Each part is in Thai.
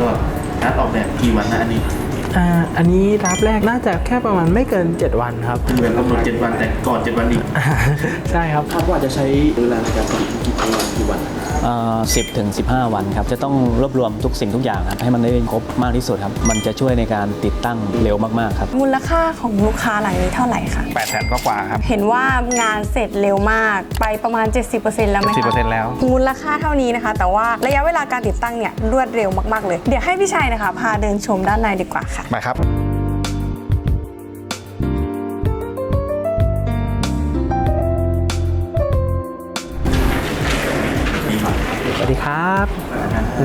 ก็นัดออกแบบกี่วันนะอันนี้ อ่าอันนี้รับแรกน่าจะแค่ประมาณไม่เกิน 7 วันครับคือแบบกำหนดเจ็ดวันแต่ก่อนเจ็ดวันอีกใช่ครับ คาดว่าจะใช้เวลาในการผลิตกี่ประมาณกี่วันสิบถึงสิวันครับ จะต้องรวบรวมทุกสิ่งทุกอย่างครับให้มันได้ครบมากที่สุดครับ มันจะช่วยในการติดตั้งเร็วมากๆครับมูลค่าของลูกค้าหลังนี้เท่าไหร่คะ8แสนกว่าๆครับ เห็นว่างานเสร็จเร็วมากไปประมาณ 70%แล้วไหมคะ10%แล้ว มูลค่าเท่านี้นะคะ แต่ว่าระยะเวลาการติดตั้งเนี่ยรวดเร็วมากๆเลย เดี๋ยวให้พี่ชัยนะคะ พาเดินชมด้านในดีกว่าค่ะไปครับ สวัสดีครับ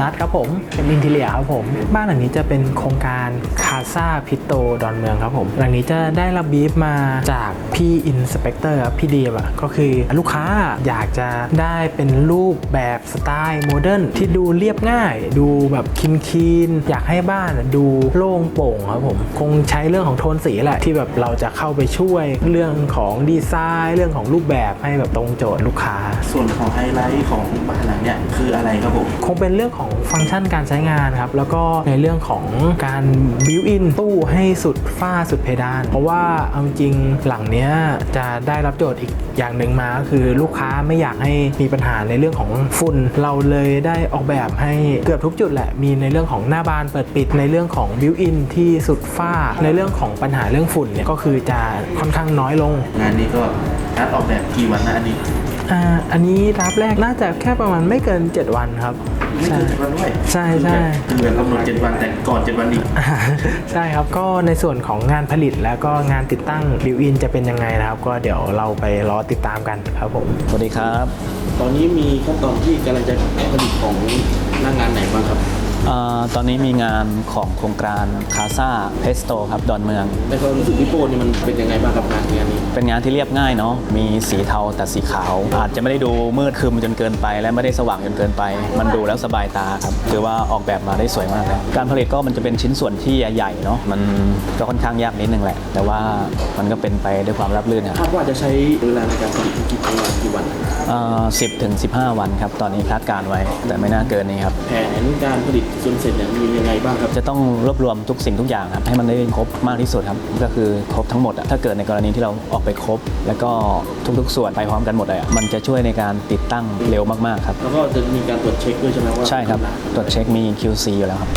นัดครับผม เป็นอินทีเลียครับผม บ้านหลังนี้จะเป็นโครงการคาซาพิโตดอนเมืองครับผม หลังนี้จะได้รับบีฟมาจากพี่อินสเปกเตอร์ครับพี่ดีมอะก็คือลูกค้าอยากจะได้เป็นรูปแบบสไตล์โมเดิร์นที่ดูเรียบง่าย ดูแบบคินคีนๆอยากให้บ้านอะดูโล่งโปร่งครับผม คงใช้เรื่องของโทนสีแหละที่แบบเราจะเข้าไปช่วยเรื่องของดีไซน์เรื่องของรูปแบบให้แบบตรงโจทย์ลูกค้า ส่วนของไฮไลท์ของบ้านหลังเนี่ยคืออะไรครับผม คงเป็นเรื่องของฟังก์ชันการใช้งานครับ แล้วก็ในเรื่องของการบิวอินตู้ให้สุดฝ้าสุดเพดาน เพราะว่าเอาจริงหลังเนี้ยจะได้รับโจทย์อีกอย่างหนึ่งมาก็คือลูกค้าไม่อยากให้มีปัญหาในเรื่องของฝุ่น เราเลยได้ออกแบบให้เกือบทุกจุดแหละ มีในเรื่องของหน้าบานเปิดปิด ในเรื่องของบิวอินที่สุดฝ้า ในเรื่องของปัญหาเรื่องฝุ่นเนี่ยก็คือจะค่อนข้างน้อยลง งานนี้ก็นัดออกแบบกี่วันนะอันนี้อ่าอันนี้รับแรกน่าจะแค่ประมาณไม่เกิน 7 วันครับ ไม่เกินเจ็ดวันด้วยใช่ใช่คือแบบกำหนดเจ็ดวันแต่ก่อนเจ็ดวันอีกอ่าใช่ครับก็ในส่วนของงานผลิตแล้วก็งานติดตั้งบิวอินจะเป็นยังไงนะครับ ก็เดี๋ยวเราไปรอติดตามกันครับผมสวัสดีครับ ตอนนี้มีขั้นตอนที่กำลังจะผลิตของหน้างงานไหนบ้างครับอา ตอนนี้มีงานของโครงการคาซาเพสโตครับดอนเมืองในความรู้สึกพี่โป้นี่มันเป็นยังไงบ้างครับงานงานนี้ เป็นงานที่เรียบง่ายเนาะมีสีเทาแต่สีขาว อาจจะไม่ได้ดูมืดครึมจนเกินไป และไม่ได้สว่างจนเกินไป มันดูแล้วสบายตาครับถือว่าออกแบบมาได้สวยมากเลยการผลิตก็มันจะเป็นชิ้นส่วนที่ใหญ่ๆเนาะมันก็ค่อนข้างยากนิดนึงแหละ แต่ว่ามันก็เป็นไปด้วยความราบรื่นครับคาดว่าจะใช้เวลาในการผลิตกี่ประมาณกี่วันสิบถึงสิวันครับตอนนี้คาดการณ์ไว้แต่ไม่น่าเกินนี้ครับแผนการผลิตจนเสร็จเนี่ยมียังไงบ้างครับ จะต้องรวบรวมทุกสิ่งทุกอย่างครับให้มันได้ครบมากที่สุดครับก็คือครบทั้งหมดอะถ้าเกิดในกรณีที่เราออกไปครบ แล้วก็ทุกๆ ส่วนไปพร้อมกันหมดเลยอะมันจะช่วยในการติดตั้งเร็วมากๆครับแล้วก็จะมีการตรวจเช็คด้วยใช่ไหมว่าใช่ครับตรวจเช็คมี QC อยู่แล้วครับ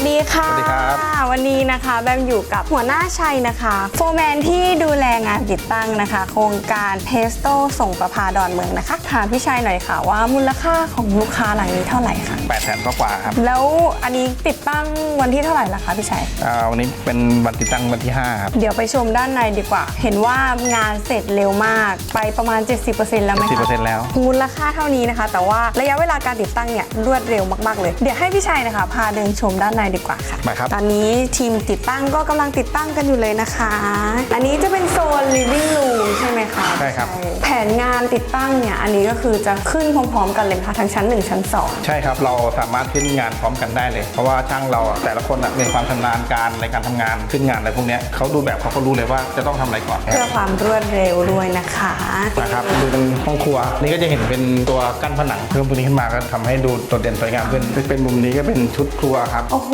สวัสดีค่ะ สวัสดีครับวันนี้นะคะแบมอยู่กับหัวหน้าชัยนะคะ โฟร์แมนที่ดูแลงานติดตั้งนะคะ โครงการเพสโตส่งประพาดอนเมืองนะคะ ถามพี่ชัยหน่อยค่ะว่ามูลค่าของลูกค้าหลังนี้เท่าไหร่คะ8แสนกว่าๆครับแล้วอันนี้ติดตั้งวันที่เท่าไหร่ล่ะคะพี่ชัยอ่าวันนี้เป็นวันติดตั้งวันที่5ครับเดี๋ยวไปชมด้านในดีกว่า เห็นว่างานเสร็จเร็วมากไปประมาณ 70%แล้วไหมคะ10%แล้ว มูลค่าเท่านี้นะคะ แต่ว่าระยะเวลาการติดตั้งเนี่ยรวดเร็วมากๆเลย เดี๋ยวให้พี่ชัยนะคะพาเดินชมด้านในดีกว่าค่ะไปครับ ตอนนี้ทีมติดตั้งก็กำลังติดตั้งกันอยู่เลยนะคะ อันนี้จะเป็นโซน living room ใช่ไหมคะใช่ครับ แผนงานติดตั้งเนี่ยอันนี้ก็คือจะขึ้นพร้อมๆ กันเลยนะคะทั้งชั้น 1 ชั้น 2 ใช่ครับ เราสามารถขึ้นงานพร้อมกันได้เลย เพราะว่าช่างเราอะแต่ละคนอะมีความชำนาญการในการทำงานขึ้นงานอะไรพวกเนี้ยเขาดูแบบเขาก็รู้เลยว่าจะต้องทำอะไรก่อน เพื่อความรวดเร็วด้วยนะคะนะครับดูเป็นห้องครัว นี่ก็จะเห็นเป็นตัวกั้นผนังเพิ่มตัวนี้ขึ้นมาก็ทำให้ดูโดดเด่นสวยงามขึ้น เป็นมุมนี้ก็เป็นชุดครัวครับ โอ้โห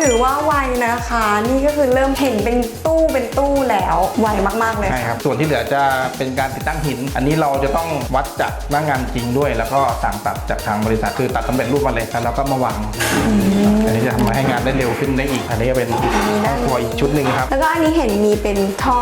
ถือว่าไวนะคะ นี่ก็คือเริ่มเห็นเป็นตู้เป็นตู้แล้วไวมากๆเลยใช่ครับ ส่วนที่เหลือจะเป็นการติดตั้งหิน อันนี้เราจะต้องวัดจากหน้างานจริงด้วย แล้วก็สั่งตัดจากทางบริษัทคือตัดสำเร็จรูปมาเลยแล้วเราก็มาวางอันนี้จะทำให้งานได้เร็วขึ้นได้อีกอันนี้ก็เป็นห้องครัวอีกชุดหนึ่งครับแล้วก็อันนี้เห็นมีเป็นท่อ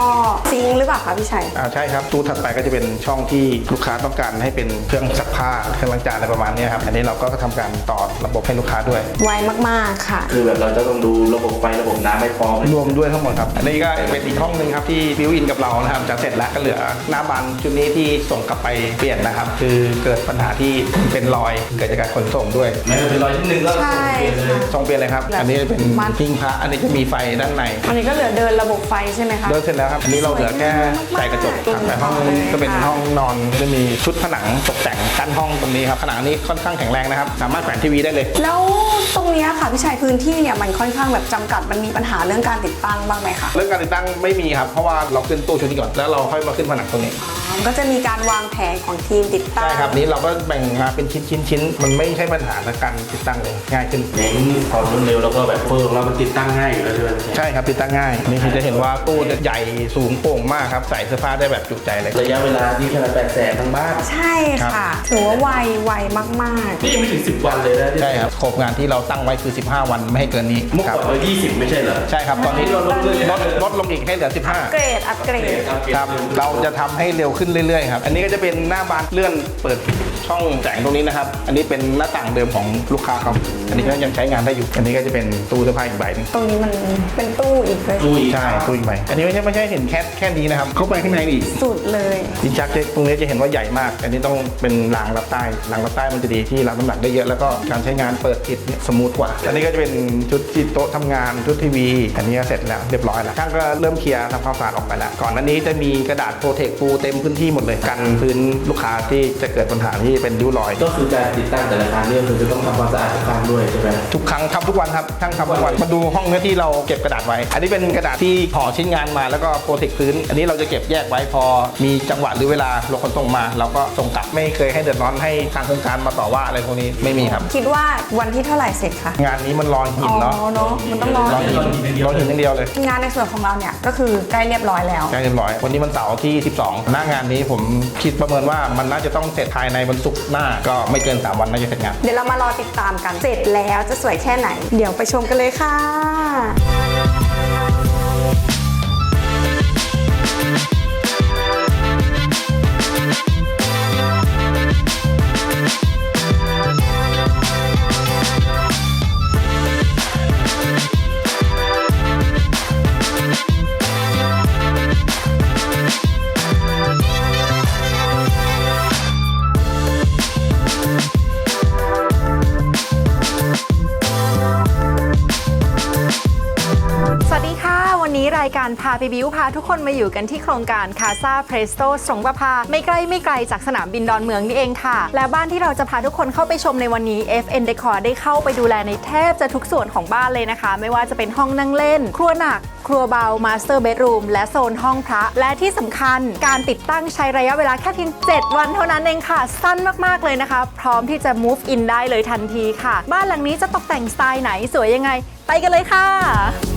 ซิงค์หรือเปล่าคะพี่ชัยอ่าใช่ครับตู้ถัดไปก็จะเป็นช่องที่ลูกค้าต้องการให้เป็นเครื่องซักผ้าเครื่องล้างจานอะไรประมาณนี้ครับอันนี้เราก็ทำการต่อระบบให้ลูกค้าด้วยไวมากๆค่ะ คือแบบเราจะต้องดูระบบไฟระบบน้ำให้พร้อมรวมด้วยทั้งหมดครับอันนี้ก็เป็นอีกห้องหนึ่งครับที่บิวอินกับเรานะครับจะเสร็จแล้วก็เหลือหน้าบานชุดนี้ที่ส่งกลับไปเปลี่ยนนะครับ คือเกิดปัญหาที่เป็นรอยเกิดจากการขนส่งด้วยแม้จะเป็นรอยนิดนึงก็ใช่เปลี่ยนเลยส่งเปลี่ยนเลยครับ อันนี้เป็นมันพิงพระอันนี้จะมีไฟด้านในอันนี้ก็เหลือเดินระบบไฟใช่ไหมคะเดินเสร็จแล้วครับอันนี้เราเหลือแค่ใส่กระจกครับแต่ห้องก็เป็นห้องนอนจะมีชุดผนังตกแต่งกั้นห้องตรงนี้ครับผนังนี้ค่อนข้างแข็งแรงนะครับสามารถแขวนทีวีได้เลย แล้วตรงเนี้ยค่ะพี่ชัยพื้นที่เนี่ยมันค่อนข้างแบบจำกัดมันมีปัญหาเรื่องการติดตั้งบ้างไหมคะเรื่องการติดตั้งไม่มีครับเพราะว่าเราขึ้นตู้ชุดนี้ก่อนแล้วเราค่อยมาขึ้นผนังตรงนี้ ก็จะมีการวางแผนของทีมติดตั้ง ใช่ครับนี้เราก็แบ่งมาเป็นชิ้นชิ้นชิ้นมันไม่ใช่ปัญหาในการติดตั้งเลยง่ายขึ้นเน้นความรวดเร็วแล้วก็แบบเฟิร์มเรามันติดตั้งง่ายอยู่แล้วใช่ไหมใช่ครับติดตั้งง่ายนี่คือจะเห็นว่าตู้จะใหญ่สูงโปร่งมากครับใส่เสื้อผ้าได้แบบจุใจเลยระยะเวลาที่แค่แปดแสนทั้งบ้านใช่ค่ะถือว่าไวไวมากนี่ยังไม่ถึง 10 วันเลยนะใช่ครับโครงงานที่เราตั้งไว้คือ 15 วันไม่ให้เกินนี้เมื่อครัก่อนเรา20 ไม่ใช่เหรอใช่ครับตอนนี้ลดลงเรื่อยๆลดลดลงอีกให้เหลือๆอัปเกรดอัปเกรด15ครับเราจะทำให้เร็วขึ้นเรื่อยๆครับ อันนี้ก็จะเป็นหน้าบานเลื่อนเปิดช่องแสงตรงนี้นะครับ อันนี้เป็นหน้าต่างเดิมของลูกค้าเขาอันนี้ก็ยังใช้งานได้อยู่ อันนี้ก็จะเป็นตู้เสื้อผ้าอีกใบหนึงตรงนี้มันเป็นตู้อีกเลยดูอีกใช่ตู้อีกใบ อันนี้ไม่ใช่ไม่ใช่เห็นแค่แค่นี้นะครับ เข้าไปข้างในอีก สุดเลย ดินชักตรงนี้จะเห็นว่าใหญ่มาก อันนี้ต้องเป็นรางรับใต้รางรับใต้มันจะดีที่รับน้ำหนักได้เยอะแล้วก็การใช้งานเปิดปิดเนี่ยสมูทกว่า อันนี้ก็จะเป็นชุดที่โต๊ะทำงานชุดทีวี อันนี้ก็เสร็จแล้วเรียบร้อยแล้วช่างก็เริ่มเคลียร์ทำความสะอาดออกไปแล้ว ก่อนหน้านี้จะมีกระดาษโปรเทคปูเต็มพื้นที่หมดเลยกันพื้นลูกค้าที่จะเกิดปัญหาที่เป็นริ้วรอย ก็คือการติดตั้งแต่ละครั้งเนี่ยคือจะต้องทำความสะอาดทุกครั้งด้วยใช่ไหมทุกครั้งทำทุกวันครับช่างทำทุกวันมาดูห้องเนื้อที่เราเก็บกระดาษไว้ อันนี้เป็นกระดาษที่ห่อชิ้นงานมาแล้วก็โปรเทคพื้น อันนี้เราจะเก็บแยกไว้พอมีจังหวะหรือเวลารถขนส่งมา เราก็ส่งกลับไม่เคยให้เดือดร้อนให้ทางโครงการมาต่อว่าอะไรพวกนี้ไม่มีครับ คิดว่าวันที่เท่าไหร่เสร็จคะงานนี้มันรอหินเนาะอ๋อเนอะมันต้องรอรอหินรอหินอย่างเดียวเลย งานในส่วนของเราเนี่ยก็คือใกล้เรียบร้อยแล้วใกล้เรียบร้อยวันนี้มันเสาร์ที่ 12 หน้างานนี้ผมคิดประเมินว่ามันน่าจะต้องเสร็จภายในวันศุกร์หน้าก็ไม่เกิน 3 วันน่าจะเสร็จงาน เดี๋ยวเรามารอติดตามกัน เสร็จแล้วจะสวยแค่ไหน เดี๋ยวไปชมกันเลยค่ะ พาไปบิวพาทุกคนมาอยู่กันที่โครงการคาซาเพรสโตสงประพาไม่ใกล้ไม่ไกลจากสนามบินดอนเมืองนี่เองค่ะ และบ้านที่เราจะพาทุกคนเข้าไปชมในวันนี้ FN Decor ได้เข้าไปดูแลในแทบจะทุกส่วนของบ้านเลยนะคะ ไม่ว่าจะเป็นห้องนั่งเล่น ครัวหนักครัวเบามาสเตอร์เบดรูมและโซนห้องพระ และที่สำคัญการติดตั้งใช้ระยะเวลาแค่เพียง 7 วันเท่านั้นเองค่ะ สั้นมากๆเลยนะคะ พร้อมที่จะ move in ได้เลยทันทีค่ะ บ้านหลังนี้จะตกแต่งสไตล์ไหนสวยยังไง ไปกันเลยค่ะ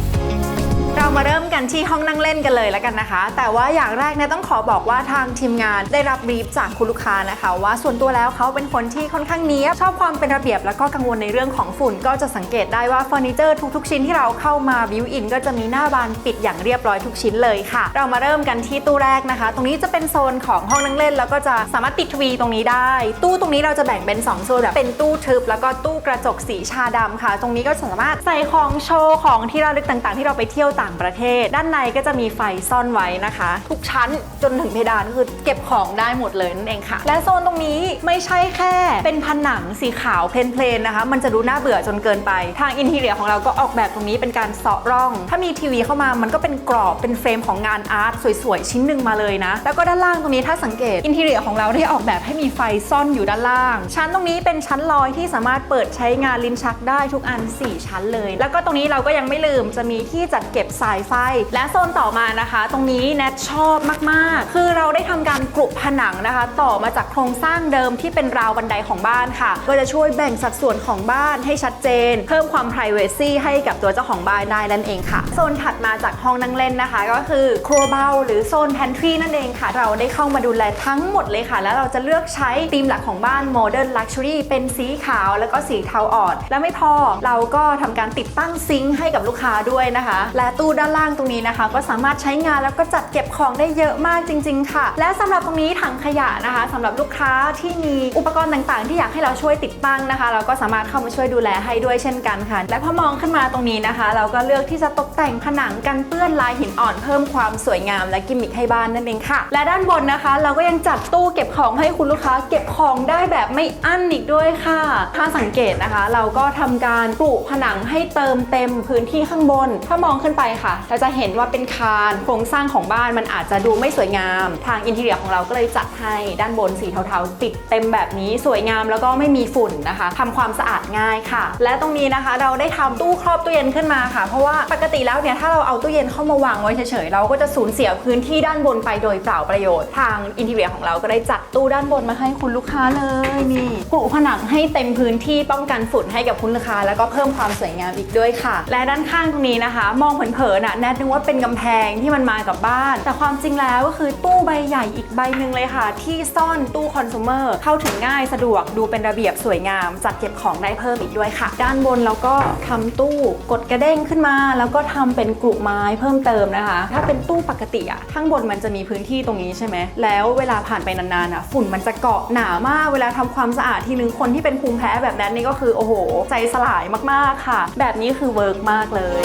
เรามาเริ่มกันที่ห้องนั่งเล่นกันเลยแล้วกันนะคะ แต่ว่าอย่างแรกเนี่ยต้องขอบอกว่าทางทีมงานได้รับรีฟจากคุณลูกค้านะคะ ว่าส่วนตัวแล้วเขาเป็นคนที่ค่อนข้างเนี้ยบชอบความเป็นระเบียบแล้วก็กังวลในเรื่องของฝุ่น ก็จะสังเกตได้ว่าเฟอร์นิเจอร์ทุกๆ ชิ้นที่เราเข้ามาบิวอินก็จะมีหน้าบานปิดอย่างเรียบร้อยทุกชิ้นเลยค่ะ เรามาเริ่มกันที่ตู้แรกนะคะ ตรงนี้จะเป็นโซนของห้องนั่งเล่น แล้วก็จะสามารถติดทีวีตรงนี้ได้ ตู้ตรงนี้เราจะแบ่งเป็นสองโซนแบบเป็นตู้ทึบแล้วก็ตู้กระจกสีชาดำค่ะ ตรงนี้ก็สามารถใส่ของโชว์ของที่ระลึกต่างๆ ที่เราไปเที่ยวต่างประเทศ ด้านในก็จะมีไฟซ่อนไว้นะคะ ทุกชั้นจนถึงเพดานคือเก็บของได้หมดเลยนั่นเองค่ะ และโซนตรงนี้ไม่ใช่แค่ เป็นผนังสีขาวเพลนๆนะคะ มันจะดูน่าเบื่อจนเกินไป ทางอินทีเรียของเราก็ออกแบบตรงนี้เป็นการเสาะร่อง ถ้ามีทีวีเข้ามามันก็เป็นกรอบเป็นเฟรมของงานอาร์ตสวยๆชิ้นหนึ่งมาเลยนะ แล้วก็ด้านล่างตรงนี้ถ้าสังเกตอินทีเรียของเราได้ออกแบบให้มีไฟซ่อนอยู่ด้านล่าง ชั้นตรงนี้เป็นชั้นลอยที่สามารถเปิดใช้งานลิ้นชักได้ทุกอัน 4 ชั้นเลย แล้วก็ตรงนี้เราก็ยังไม่ลืมจะมีที่จัดเก็บสายไฟ และโซนต่อมานะคะ ตรงนี้แนทชอบมากๆ คือเราได้ทำการกรุผนังนะคะ ต่อมาจากโครงสร้างเดิมที่เป็นราวบันไดของบ้านค่ะ ก็จะช่วยแบ่งสัดส่วนของบ้านให้ชัดเจน เพิ่มความ p r i เวซีให้กับตัวเจ้าของบ้านได้นั่นเองค่ะ โซนถัดมาจากห้องนั่งเล่นนะคะ ก็คือครัวเบาหรือโซน pantry นั่นเองค่ะ เราได้เข้ามาดูแลทั้งหมดเลยค่ะ แล้วเราจะเลือกใช้ธีมหลักของบ้าน modern luxury เป็นสีขาวแล้วก็สีเทาอ่อน และไม่พอเราก็ทำการติดตั้งซิงค์ให้กับลูกค้าด้วยนะคะ และตู้ด้านล่างตรงนี้นะคะ ก็สามารถใช้งานแล้วก็จัดเก็บของได้เยอะมากจริง ๆ ค่ะ และสำหรับตรงนี้ถังขยะนะคะสำหรับลูกค้าที่มีอุปกรณ์ต่างๆ ที่อยากให้เราช่วยติดตั้งนะคะ เราก็สามารถเข้ามาช่วยดูแลให้ด้วยเช่นกันค่ะ และพอมองขึ้นมาตรงนี้นะคะ เราก็เลือกที่จะตกแต่งผนังกันเปื้อนลายหินอ่อนเพิ่มความสวยงามและกิมมิคให้บ้านนั่นเองค่ะ และด้านบนนะคะ เราก็ยังจัดตู้เก็บของให้คุณลูกค้าเก็บของได้แบบไม่อั้นอีกด้วยค่ะ ถ้าสังเกตนะคะ เราก็ทำการปลูกผนังให้เติมเต็มพื้นที่ข้างบน ถ้ามองขึ้นไปค่ะ เราจะเห็นว่าเป็นคานโครงสร้างของบ้านมันอาจจะดูไม่สวยงาม ทางอินทีเรียของเราก็เลยจัดให้ด้านบนสีเทาๆ ติดเต็มแบบนี้สวยงามแล้วก็ไม่มีฝุ่นนะคะทำความสะอาดง่ายค่ะ และตรงนี้นะคะเราได้ทำตู้ครอบตู้เย็นขึ้นมาค่ะ เพราะว่าปกติแล้วเนี่ยถ้าเราเอาตู้เย็นเข้ามาวางไว้เฉยๆเราก็จะสูญเสียพื้นที่ด้านบนไปโดยเปล่าประโยชน์ ทางอินทีเรียของเราก็ได้จัดตู้ด้านบนมาให้คุณลูกค้าเลยนี่ปูผนังให้เต็มพื้นที่ป้องกันฝุ่นให้กับคุณลูกค้า แล้วก็เพิ่มความสวยงามอีกด้วยค่ะ และด้านข้างตรงนี้นะคะ มองเผินๆน่ะแนทนึกว่าเป็นกำแพงที่มันมากับบ้าน แต่ความจริงแล้วก็คือตู้ใบใหญ่อีกใบหนึ่งเลยค่ะ ที่ซ่อนตู้คอน sumer เข้าถึงง่ายสะดวกดูเป็นระเบียบสวยงาม จัดเก็บของได้เพิ่มอีกด้วยค่ะ ด้านบนเราก็ทำตู้กดกระเด้งขึ้นมา แล้วก็ทำเป็นกลุ่มไม้เพิ่มเติมนะคะ ถ้าเป็นตู้ปกติอะข้างบนมันจะมีพื้นที่ตรงนี้ใช่ไหมแล้วเวลาผ่านไปนานๆอะฝุ่นมันจะเกาะหนามาก เวลาทำความสะอาดทีนึงคนที่เป็นภูมิแพ้แบบนั้นนี่ก็คือโอ้โห ใจสลายมากๆค่ะ แบบนี้คือเวิร์กมากเลย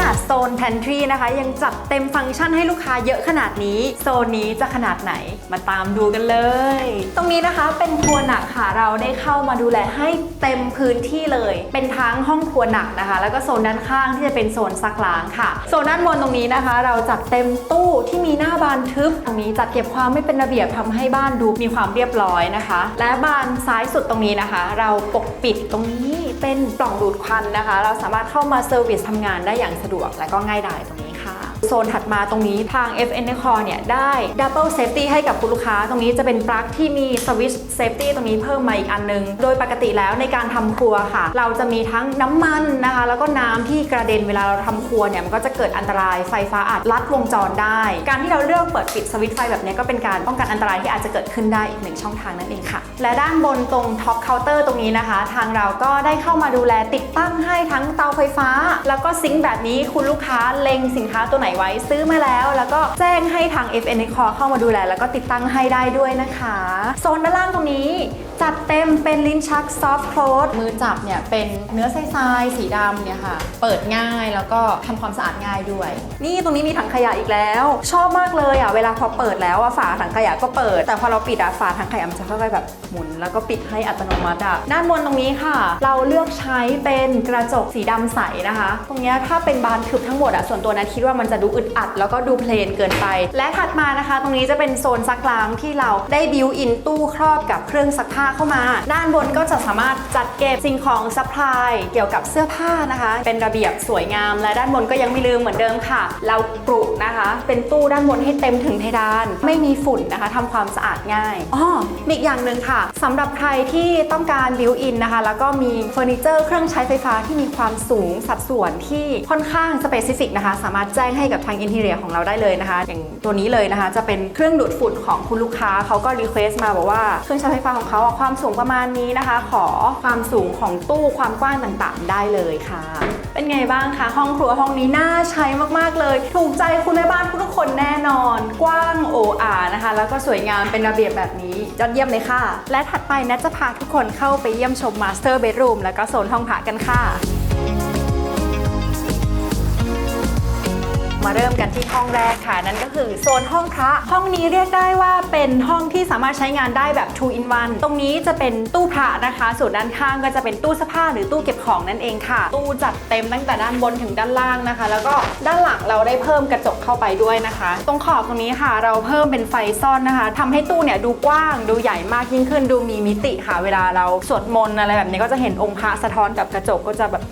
นาดโซน pantry นะคะ ยังจัดเต็มฟังก์ชันให้ลูกค้าเยอะขนาดนี้ โซนนี้จะขนาดไหนมาตามดูกันเลย ตรงนี้นะคะเป็นครัวหนักค่ะเราได้เข้ามาดูแลให้เต็มพื้นที่เลย เป็นทั้งห้องครัวหนักนะคะ แล้วก็โซนด้านข้างที่จะเป็นโซนซักล้างค่ะ โซนด้านบนตรงนี้นะคะ เราจัดเต็มตู้ที่มีหน้าบานทึบ ตรงนี้จัดเก็บความไม่เป็นระเบียบทำให้บ้านดูมีความเรียบร้อยนะคะ และบานซ้ายสุดตรงนี้นะคะ เราปกปิดตรงนี้ เป็นปล่องดูดควันนะคะ เราสามารถเข้ามาเซอร์วิสทำงานได้อย่างสะดวกและก็ง่ายดายตรงนี้ โซนถัดมาตรงนี้ทาง FN d e c o r เนี่ยได้ Double Safety ให้กับคุณลูกค้า ตรงนี้จะเป็นปลั๊กที่มีสวิตช์ Safety ตรงนี้เพิ่มมาอีกอันนึง โดยปกติแล้วในการทำครัวค่ะ เราจะมีทั้งน้ำมันนะคะ แล้วก็น้ำที่กระเด็นเวลาเราทำครัวเนี่ยมันก็จะเกิดอันตรายไฟฟ้าอาจลัดวงจรได้ การที่เราเลือกเปิดปิดสวิตช์ไฟแบบนี้ก็เป็นการป้องกันอันตรายที่อาจจะเกิดขึ้นได้อีกหนึ่งช่องทางนั่นเองค่ะ และด้านบนตรงท็อปเคาน์เตอร์ตรงนี้นะคะ ทางเราก็ได้เข้ามาดูแลติดตั้งให้ทั้งเตาไฟฟ้า แล้วก็ซิงค์แบบนี้คุณลูกค้าเล็งสินค้าตัวไหนไว้ซื้อมาแล้ว แล้วก็แจ้งให้ทาง FN c o เข้ามาดูแล แล้วก็ติดตั้งให้ได้ด้วยนะคะ โซนด้านล่างตรงนี้จัดเต็มเป็นลิ้นชักซอฟต์โคลดมือจับเนี่ยเป็นเนื้อทรายๆสีดำเนี่ยค่ะ เปิดง่ายแล้วก็ทำความสะอาดง่ายด้วย นี่ตรงนี้มีถังขยะอีกแล้ว ชอบมากเลยอะเวลาพอเปิดแล้วอะฝาถังขยะก็เปิด แต่พอเราปิดอะฝาถังขยะมันจะค่อยๆแบบหมุน แล้วก็ปิดให้อัตโนมัติอะด้านบนตรงนี้ค่ะ เราเลือกใช้เป็นกระจกสีดำใสนะคะ ตรงเนี้ยถ้าเป็นบานทึบทั้งหมดอะส่วนตัวนะคิดว่ามันจะดูอึดอัด แล้วก็ดูเพลนเกินไป และถัดมานะคะ ตรงนี้จะเป็นโซนซักล้างที่เราได้บิวอินตู้ครอบกับเครื่องซักผ้าเข้ามา ด้านบนก็จะสามารถจัดเก็บสิ่งของซัพพลายเกี่ยวกับเสื้อผ้านะคะ เป็นระเบียบสวยงาม และด้านบนก็ยังไม่ลืมเหมือนเดิมค่ะ เราปลุกนะคะ เป็นตู้ด้านบนให้เต็มถึงเพดาน ไม่มีฝุ่นนะคะทำความสะอาดง่ายอ๋อมีอีกอย่างหนึ่งค่ะสำหรับใครที่ต้องการบิวอินนะคะ แล้วก็มีเฟอร์นิเจอร์เครื่องใช้ไฟฟ้าที่มีความสูงสัดส่วนที่ค่อนข้างสเปซิฟิกนะคะ สามารถแจ้งให้กับทางอินเทเรียของเราได้เลยนะคะ อย่างตัวนี้เลยนะคะ จะเป็นเครื่องดูดฝุ่นของคุณลูกค้าเขาก็รีเควสต์มาบอกว่าเครื่องใช้ไฟฟ้าของเขาความสูงประมาณนี้นะคะ ขอความสูงของตู้ความกว้างต่างๆ ได้เลยค่ะ เป็นไงบ้างคะห้องครัวห้องนี้น่าใช้มากๆเลย ถูกใจคุณแม่บ้านทุกคนแน่นอน กว้างโออานะคะ แล้วก็สวยงามเป็นระเบียบแบบนี้ยอดเยี่ยมเลยค่ะ และถัดไปนะจะพาทุกคนเข้าไปเยี่ยมชมมาสเตอร์เบดรูมแล้วก็โซนห้องพักกันค่ะ มาเริ่มกันที่ห้องแรกค่ะ นั่นก็คือโซนห้องพระห้องนี้เรียกได้ว่าเป็นห้องที่สามารถใช้งานได้แบบ2 in 1ตรงนี้จะเป็นตู้พระนะคะ ส่วนด้านข้างก็จะเป็นตู้เสื้อผ้าหรือตู้เก็บของนั่นเองค่ะ ตู้จัดเต็มตั้งแต่ด้านบนถึงด้านล่างนะคะ แล้วก็ด้านหลังเราได้เพิ่มกระจกเข้าไปด้วยนะคะ ตรงขอบตรงนี้ค่ะ เราเพิ่มเป็นไฟซ่อนนะคะทำให้ตู้เนี่ยดูกว้างดูใหญ่มากยิ่งขึ้นดูมีมิติค่ะ เวลาเราสวดมนต์อะไรแบบนี้ก็จะเห็นองค์พระสะท้อนกับกระจกก็จะแบบ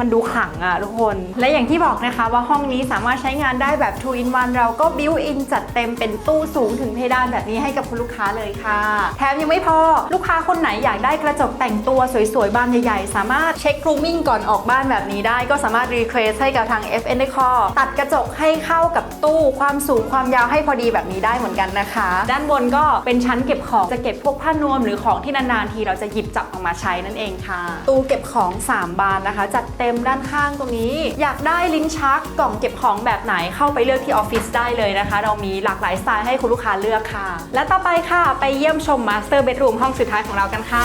มันดูขลังอะทุกคน และอย่างที่บอกนะคะว่าห้องนี้สามารถใช้งานได้แบบ 2 in 1 เราก็บิวอินจัดเต็มเป็นตู้สูงถึงเพดานแบบนี้ให้กับคุณลูกค้าเลยค่ะ แถมยังไม่พอลูกค้าคนไหนอยากได้กระจกแต่งตัวสวยๆบานใหญ่ ๆ สามารถเช็ค grooming ก่อนออกบ้านแบบนี้ได้ ก็สามารถรีเควสให้กับทาง FN Decor ตัดกระจกให้เข้ากับตู้ความสูงความยาวให้พอดีแบบนี้ได้เหมือนกันนะคะ ด้านบนก็เป็นชั้นเก็บของจะเก็บพวกผ้านวมหรือของที่นานๆทีเราจะหยิบจับออกมาใช้นั่นเองค่ะ ตู้เก็บของ 3 บานนะคะ จัดเต็มด้านข้างตรงนี้ อยากได้ลิ้นชักกล่องเก็บของแบบไหนเข้าไปเลือกที่ออฟฟิศได้เลยนะคะ เรามีหลากหลายสไตล์ให้คุณลูกค้าเลือกค่ะ และต่อไปค่ะไปเยี่ยมชมมาสเตอร์เบดรูมห้องสุดท้ายของเรากันค่ะ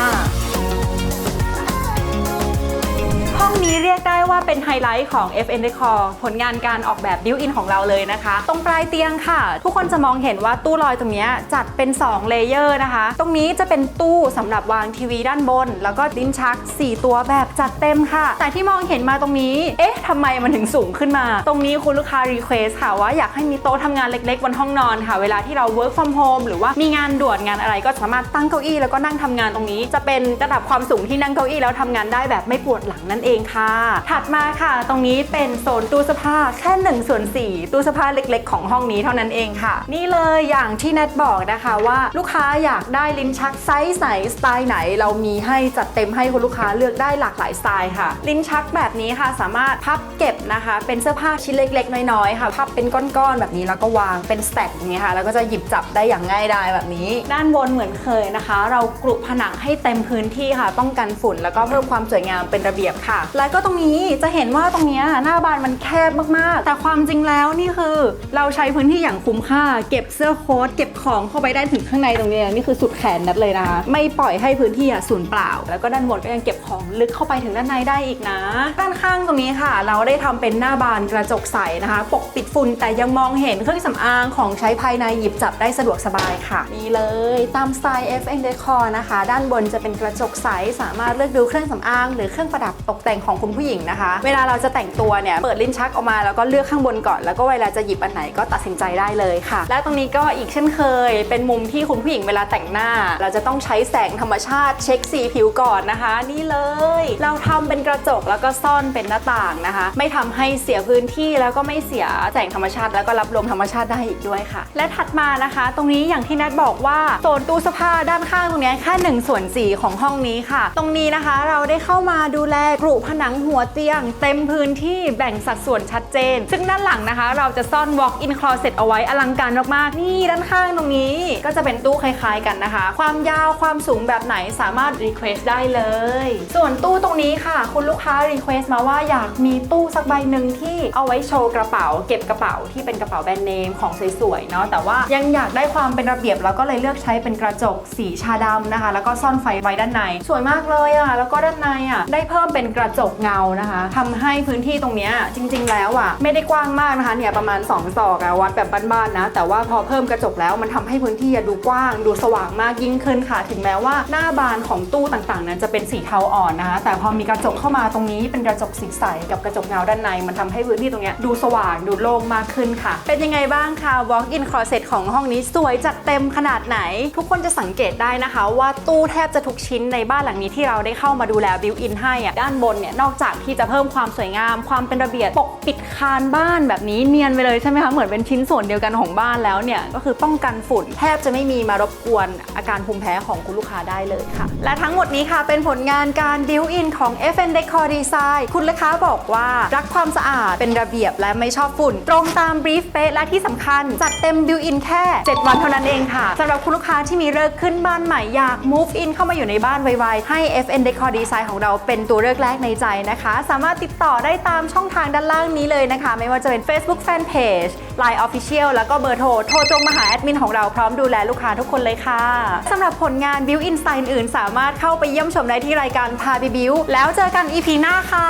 ห้องนี้เรียกได้ ว่าเป็นไฮไลท์ของ FN Decor ผลงานการออกแบบบิวอินของเราเลยนะคะ ตรงปลายเตียงค่ะ ทุกคนจะมองเห็นว่าตู้ลอยตรงนี้จัดเป็น2เลเยอร์นะคะ ตรงนี้จะเป็นตู้สำหรับวางทีวีด้านบน แล้วก็ลิ้นชัก 4 ตัวแบบจัดเต็มค่ะ แต่ที่มองเห็นมาตรงนี้ เอ๊ะทำไมมันถึงสูงขึ้นมา ตรงนี้คุณลูกค้ารีเควสค่ะว่าอยากให้มีโต๊ะทำงานเล็กๆบนห้องนอนค่ะ เวลาที่เรา work from home หรือว่ามีงานด่วนงานอะไรก็สามารถตั้งเก้าอี้แล้วก็นั่งทำงานตรงนี้ จะเป็นระดับความสูงที่นั่งเก้าอี้แล้วทำงานได้แบบไม่ปวดหลังนั่นเองค่ะ ถัดมาค่ะ ตรงนี้เป็นโซนตู้เสื้อผ้าแค่1ส่วน4ตู้เสื้อผ้าเล็ก ๆ ของห้องนี้เท่านั้นเองค่ะ นี่เลยอย่างที่แนทบอกนะคะว่าลูกค้าอยากได้ลิ้นชักไซส์ไหนสไตล์ไหน เรามีให้จัดเต็มให้คุณลูกค้าเลือกได้หลากหลายสไตล์ค่ะ ลิ้นชักแบบนี้ค่ะสามารถพับเก็บนะคะ เป็นเสื้อผ้าชิ้นเล็ก ๆ น้อยๆค่ะพับเป็นก้อนๆแบบนี้แล้วก็วางเป็นสแต็กอย่างนี้ค่ะแล้วก็จะหยิบจับได้อย่างง่ายดายแบบนี้ ด้านบนเหมือนเคยนะคะ เรากรุผนังให้เต็มพื้นที่ค่ะ ป้องกันฝุ่น แล้วก็เพิ่มความสวยงามเป็นระเบียบค่ะ แล้วก็ตรงนี้จะเห็นว่าตรงนี้หน้าบานมันแคบมากๆ แต่ความจริงแล้วนี่คือเราใช้พื้นที่อย่างคุ้มค่า เก็บเสื้อโค้ทเก็บของเข้าไปได้ถึงข้างในตรงนี้นี่คือสุดแขนนัดเลยนะคะไม่ปล่อยให้พื้นที่สูญเปล่า แล้วก็ด้านบนก็ยังเก็บของลึกเข้าไปถึงด้านในได้อีกนะ ด้านข้างตรงนี้ค่ะ เราได้ทำเป็นหน้าบานกระจกใสนะคะ ปกปิดฝุ่นแต่ยังมองเห็นเครื่องสำอางของใช้ภายในหยิบจับได้สะดวกสบายค่ะนี่เลยตามสไตล์ FN Decor นะคะ ด้านบนจะเป็นกระจกใสสามารถเลือกดูเครื่องสำอาง หรือเครื่องประดับตกแต่งของคุณผู้หญิงนะคะเวลาเราจะแต่งตัวเนี่ยเปิดลิ้นชักออกมาแล้วก็เลือกข้างบนก่อน แล้วก็เวลาจะหยิบอันไหนก็ตัดสินใจได้เลยค่ะ และตรงนี้ก็อีกเช่นเคย เป็นมุมที่คุณผู้หญิงเวลาแต่งหน้า เราจะต้องใช้แสงธรรมชาติเช็คสีผิวก่อนนะคะ นี่เลย เราทำเป็นกระจกแล้วก็ซ่อนเป็นหน้าต่างนะคะ ไม่ทำให้เสียพื้นที่แล้วก็ไม่เสียแสงธรรมชาติ แล้วก็รับลมธรรมชาติได้อีกด้วยค่ะ และถัดมานะคะ ตรงนี้อย่างที่แนทบอกว่าโซนตู้เสื้อผ้าด้านข้างตรงเนี้ยแค่1ส่วน4ของห้องนี้ค่ะ ตรงนี้นะคะเราได้เข้ามาดูแลกรุผนังหัวเตียงเต็มพื้นที่แบ่งสัดส่วนชัดเจน ซึ่งด้านหลังนะคะ เราจะซ่อน walk in closet เอาไว้อลังการมากๆ นี่ด้านข้างตรงนี้ ก็จะเป็นตู้คล้ายๆกันนะคะ ความยาวความสูงแบบไหนสามารถ request ได้เลย ส่วนตู้ตรงนี้ค่ะ คุณลูกค้า request มาว่าอยากมีตู้สักใบหนึ่งที่เอาไว้โชว์กระเป๋า เก็บกระเป๋าที่เป็นกระเป๋าแบรนด์เนมของสวยๆเนาะแต่ว่ายังอยากได้ความเป็นระเบียบแล้วก็เลยเลือกใช้เป็นกระจกสีชาดำนะคะ แล้วก็ซ่อนไฟไว้ด้านใน สวยมากเลยอะแล้วก็ด้านในอะได้เพิ่มเป็นกระจกเงานะคะทำให้พื้นที่ตรงเนี้ยจริง ๆ แล้วอะไม่ได้กว้างมากนะคะเนี่ยประมาณ2ศอกอะวัดแบบบ้านๆนะ แต่ว่าพอเพิ่มกระจกแล้วมันทำให้พื้นที่ดูกว้าง ดูสว่างมากยิ่งขึ้นค่ะ ถึงแม้ว่าหน้าบานของตู้ต่างๆนั้นจะเป็นสีเทาอ่อนนะคะ แต่พอมีกระจกเข้ามาตรงนี้เป็นกระจกสีใสกับกระจกเงาด้านใน มันทำให้พื้นที่ตรงนี้ดูสว่างดูโล่งมากขึ้นค่ะ เป็นยังไงบ้างคะ walk in closet ของห้องนี้สวยจัดเต็มขนาดไหน ทุกคนจะสังเกตได้นะคะ ว่าตู้แทบจะทุกชิ้นในบ้านหลังนี้ที่เราได้เข้ามาดูแล built in ให้อะด้านบนเนี่ยนอกจากที่จะเพิ่มความสวยงาม ความเป็นระเบียบปกปิดคานบ้านแบบนี้เนียนไปเลยใช่ไหมคะเหมือนเป็นชิ้นส่วนเดียวกันของบ้านแล้วเนี่ยก็คือป้องกันฝุ่น แทบจะไม่มีมารบกวนอาการภูมิแพ้ของคุณลูกค้าได้เลยค่ะ และทั้งหมดนี้ค่ะเป็นผลงานการ built in ของ FN Decor Design คุณลูกค้าบอกว่ารักความสะอาดเป็นระเบียบและไม่ชอบฝุ่น ตรงตาม brief เป๊ะและที่สำคัญ จัดเต็ม built in แค่ 7 วันเท่านั้นเองค่ะสำหรับคุณลูกค้าที่มีเลิกขึ้นบ้านใหม่อยาก move in เข้ามาอยู่ในบ้านไวๆให้ FN Decor Design ของเราเป็นตัวเลือกแรกในใจนะคะามารถติดต่อได้ตามช่องทางด้านล่างนี้เลยนะคะ ไม่ว่าจะเป็น Facebook Fanpage Line Official แล้วก็เบอร์โทร โทรตรงมาหาแอดมินของเราพร้อมดูแลลูกค้าทุกคนเลยค่ะสำหรับผลงาน Build In สไตน์อื่นสามารถเข้าไปเยี่ยมชมได้ที่รายการพาไปบิวแล้วเจอกัน EP หน้าค่ะ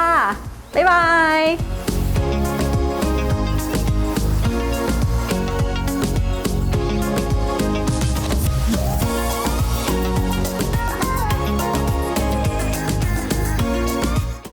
บ๊ายบาย